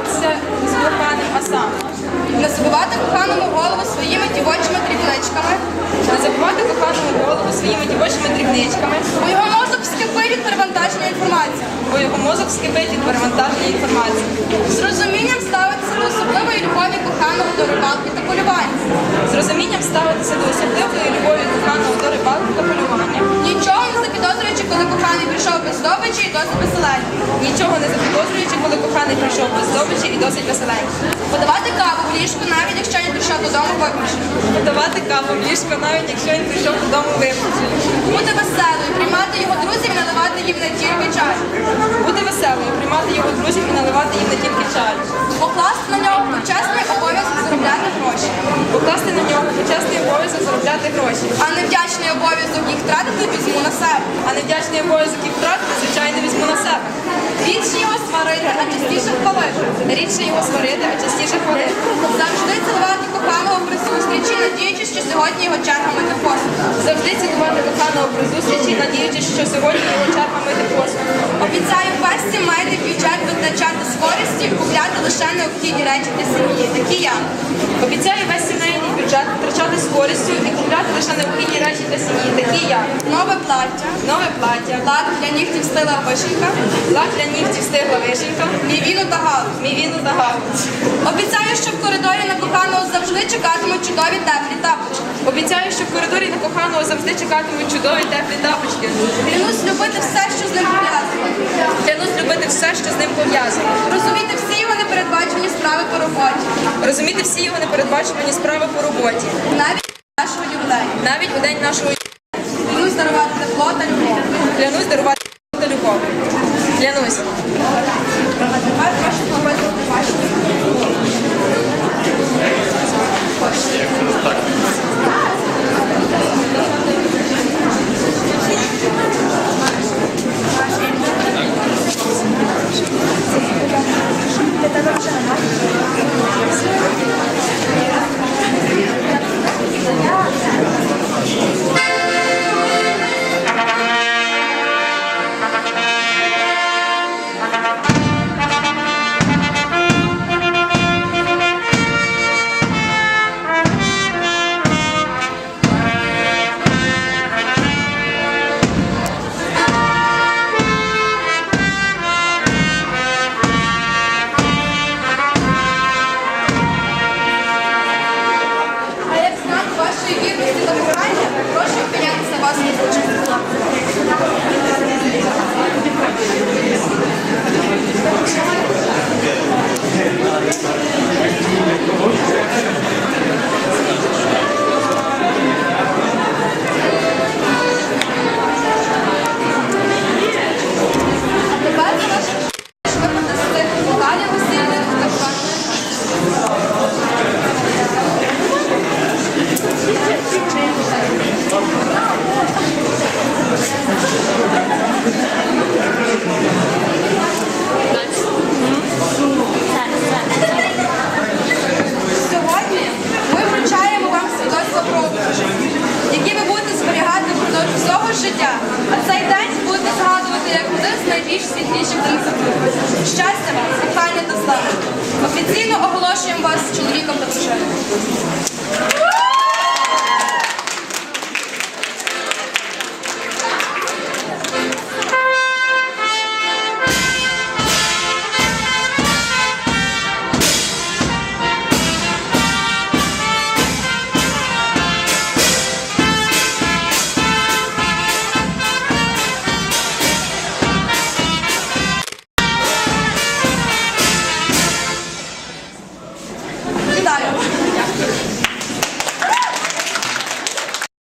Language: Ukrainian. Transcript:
спілкуватися з коханим, а саме Не забивати коханому голову своїми дівочими дрібничками, не забувати коханому голову своїми дівочими дрібничками, бо його мозок вскипить від перевантаження інформації. бо його мозок скипить від перевантаження інформації. З розумінням ставитися до особливої любові коханого до рибалки та полювання. З розумінням ставитися до особливої любові коханого до рибалки та полювання. Нічого не запідозрюючи, коли коханий прийшов без здобичі і досить веселенький. Нічого не коханий прийшов без здобичі і досить веселенький. Подавати каву в ліжку, навіть якщо він прийшов додому виключно. Подавати каву в ліжко, навіть якщо він прийшов додому виключений. Бути веселою, приймати його друзів і наливати їм не тільки чай. Бути веселою, приймати його друзів і наливати їм не тільки чай. Покласти на нього почесний обов'язок заробляти гроші, Покласти на нього почесний обов'язок заробляти гроші. а невдячний обов'язок їх тратити візьму на себе. А невдячний обов'язок їх втратити, звичайно, візьму на себе. Рідше його сварити, а частіше. Рідше його сварити, а частіше хвалити. Завжди цілувати коханого при зустрічі, надіючись, що сьогодні його черга мити посуд. Завжди цілувати коханого при зустрічі, надіючись, що сьогодні його черга мити посуд. Обіцяю весь сімейний бюджет витрачати з користю і купляти лише необхідні речі для сім'ї, такі я. Обіцяю весь сімейний бюджет витрачати з користю і купляти лише необхідні речі сім'ї, такі як Нове плаття, нове плаття, лак для нігтів стила вишенька, лак для нігтів стигла вишенька, мівіну та галу. мівіну та галу. Обіцяю, що в коридорі на коханого завжди чекатимуть чудові теплі тапочки. Обіцяю, що в коридорі на коханого завжди чекатимуть чудові теплі тапочки. Клянусь любити все, що з ним пов'язано. Клянусь любити все, що з ним пов'язано. Розуміти всі його непередбачені справи по роботі. Розуміти всі його непередбачувані справи по роботі. Навіть нашого ювілею. Навіть у день нашого Клянусь дарувати тепло та любов. клянусь дарувати любов. Клянусь. Найбільш світліші принципи. Щастя вам, кохання та слави. Офіційно оголошуємо вас чоловіком та дружиною.